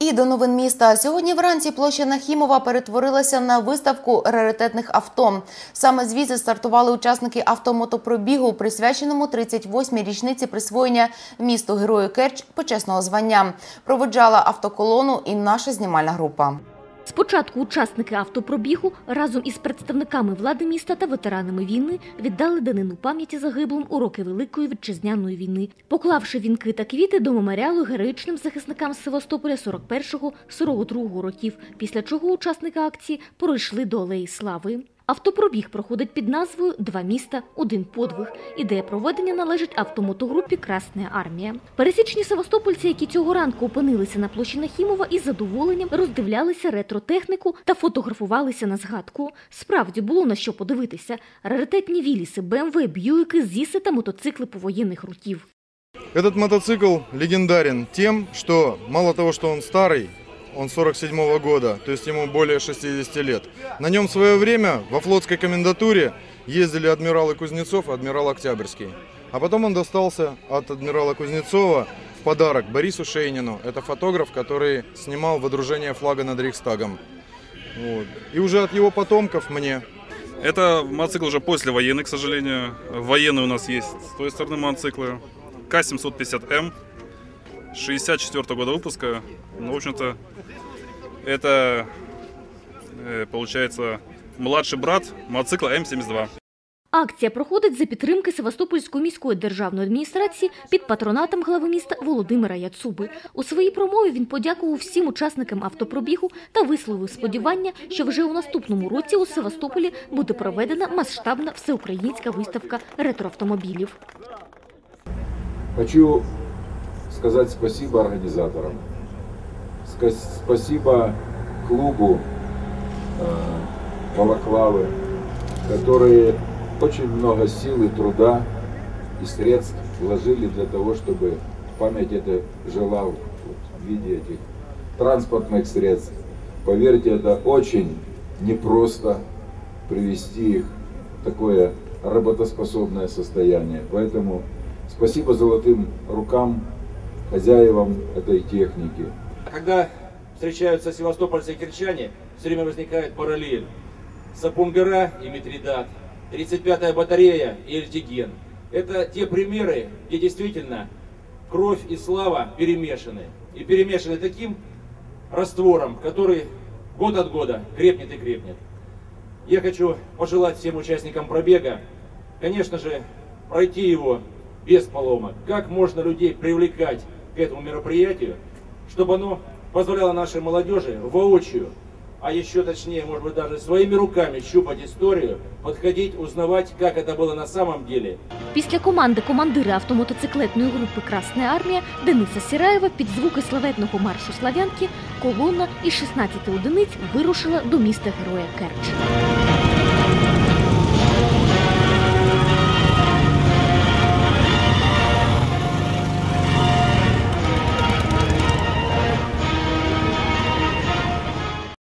І до новин міста сьогодні вранці площа Нахімова перетворилася на виставку раритетних авто. Саме звідси стартували учасники автомотопробігу, присвяченому 38-й річниці присвоєння місту Герою Керч почесного звання. Проводжала автоколону і наша знімальна група. Спочатку учасники автопробігу разом із представниками влади міста та ветеранами війни віддали данину пам'яті загиблим у роки Великої вітчизняної війни, поклавши вінки та квіти до меморіалу героїчним захисникам Севастополя 41-42 років, після чого учасники акції пройшли до Алеї Слави. Автопробіг проходить під назвою Два міста, один подвиг. Ідея проведення належить автомотогрупі Красна армія. Пересічні севастопольці, які цього ранку опинилися на площі Нахімова, із задоволенням роздивлялися ретротехніку та фотографувалися на згадку. Справді було на що подивитися: раритетні віліси, БМВ, Б'юїки, ЗІСи та мотоцикли повоєнних років. Этот мотоцикл легендарен тем, что мало того, что он старый, он 47 -го года, то есть ему более 60 лет. На нем в свое время во флотской комендатуре ездили адмиралы Кузнецов и адмирал Октябрьский. А потом он достался от адмирала Кузнецова в подарок Борису Шейнину. Это фотограф, который снимал водружение флага над Рейхстагом. Вот. И уже от его потомков мне Это мотоцикл уже послевоенный, к сожалению. Военные у нас есть с той стороны мотоциклы. К-750М, 64 года выпуска. Ну, в общем-то, это, э, получается, младший брат мотоцикла М72. Акція проходить за підтримки Севастопольської міської державної адміністрації під патронатом глави міста Володимира Яцуби. У своїй промові він подякував всім учасникам автопробігу та висловив сподівання, що вже у наступному році у Севастополі буде проведена масштабна всеукраїнська виставка ретроавтомобілів. Хочу сказать спасибо организаторам, спасибо клубу э, Балаклавы, которые очень много сил и труда и средств вложили для того, чтобы память эта жила в виде этих транспортных средств. Поверьте, это очень непросто привести их в такое работоспособное состояние. Поэтому спасибо золотым рукам, хозяевам этой техники. Когда встречаются севастопольцы и кирчане, все время возникает параллель. Сапунгара и Митридат, 35-я батарея и Эльтиген. Это те примеры, где действительно кровь и слава перемешаны. И перемешаны таким раствором, который год от года крепнет и крепнет. Я хочу пожелать всем участникам пробега, конечно же, пройти его без поломок. Как можно людей привлекать к этому мероприятию, чтобы оно позволяло нашей молодежи воочию, а еще точнее, может быть, даже своими руками щупать историю, подходить, узнавать, как это было на самом деле, Після команди командира автомотоциклетної групи Красна армія Дениса Сіраєва під звуки славетного маршу Славянки колона із 16 одиниць вирушила до міста Героя Керч.